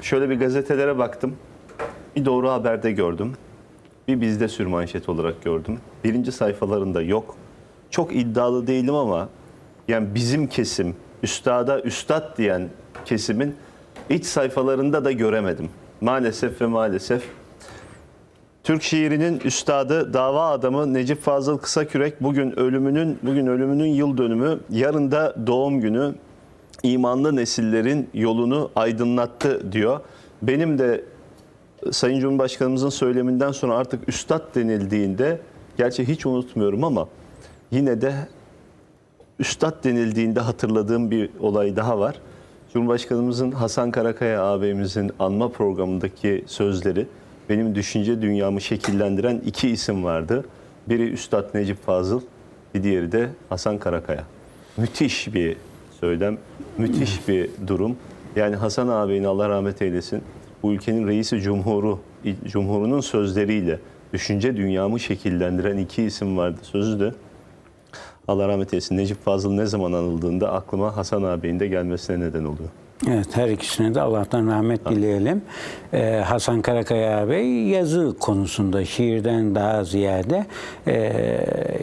Şöyle bir gazetelere baktım. Bir doğru haberde gördüm. Bir bizde sürmanşet olarak gördüm. Birinci sayfalarında yok. Çok iddialı değilim ama yani bizim kesim, üstada üstad diyen kesimin iç sayfalarında da göremedim. Maalesef ve maalesef. Türk şiirinin üstadı, dava adamı Necip Fazıl Kısakürek bugün ölümünün bugün ölümünün yıl dönümü, yarın da doğum günü. İmanlı nesillerin yolunu aydınlattı diyor. Benim de Sayın Cumhurbaşkanımızın söyleminden sonra artık üstad denildiğinde, gerçi hiç unutmuyorum ama yine de üstad denildiğinde hatırladığım bir olay daha var. Cumhurbaşkanımızın Hasan Karakaya ağabeyimizin anma programındaki sözleri benim düşünce dünyamı şekillendiren iki isim vardı. Biri Üstad Necip Fazıl, bir diğeri de Hasan Karakaya. Müthiş bir söylem, müthiş bir durum. Yani Hasan ağabeyin Allah rahmet eylesin. Bu ülkenin reisi cumhuru, cumhurunun sözleriyle düşünce dünyamı şekillendiren iki isim vardı. Sözü de Allah rahmet eylesin. Necip Fazıl ne zaman anıldığında aklıma Hasan ağabeyin de gelmesine neden oluyor. Evet her ikisine de Allah'tan rahmet dileyelim. Ee, Hasan Karakaya Bey yazı konusunda şiirden daha ziyade e,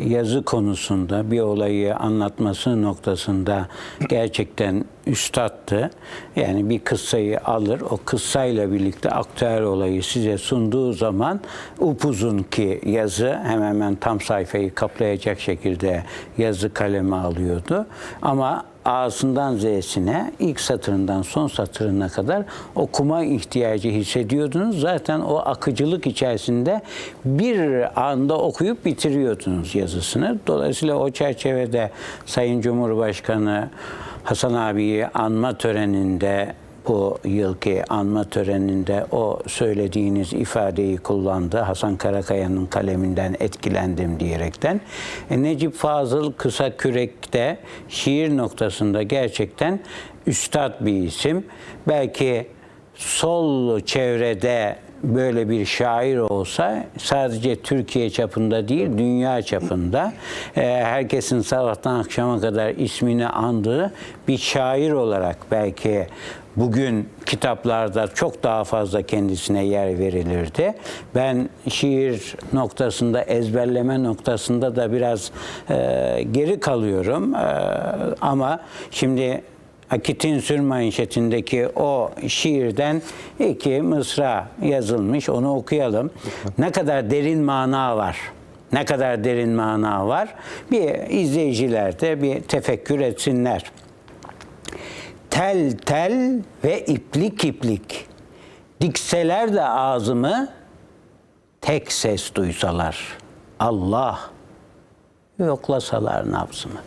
yazı konusunda bir olayı anlatması noktasında gerçekten üstattı. Yani bir kıssayı alır, o kıssayla birlikte aktüel olayı size sunduğu zaman upuzun ki yazı hemen hemen tam sayfayı kaplayacak şekilde yazı kaleme alıyordu. Ama A'sından Z'sine ilk satırından son satırına kadar okuma ihtiyacı hissediyordunuz. Zaten o akıcılık içerisinde bir anda okuyup bitiriyordunuz yazısını. Dolayısıyla o çerçevede Sayın Cumhurbaşkanı Hasan abiyi anma töreninde bu yılki anma töreninde o söylediğiniz ifadeyi kullandı. Hasan Karakaya'nın kaleminden etkilendim diyerekten. E, Necip Fazıl Kısa Kürek'te şiir noktasında gerçekten üstad bir isim. Belki sol çevrede böyle bir şair olsa sadece Türkiye çapında değil dünya çapında e, herkesin sabahtan akşama kadar ismini andığı bir şair olarak belki bugün kitaplarda çok daha fazla kendisine yer verilirdi. Ben şiir noktasında, ezberleme noktasında da biraz e, geri kalıyorum. E, ama şimdi Akit'in sür manşetindeki o şiirden iki mısra yazılmış. Onu okuyalım. Ne kadar derin mana var. Ne kadar derin mana var. Bir izleyiciler de bir tefekkür etsinler. Tel tel ve iplik iplik. Dikseler de ağzımı tek ses duysalar. Allah yoklasalar nabzımı.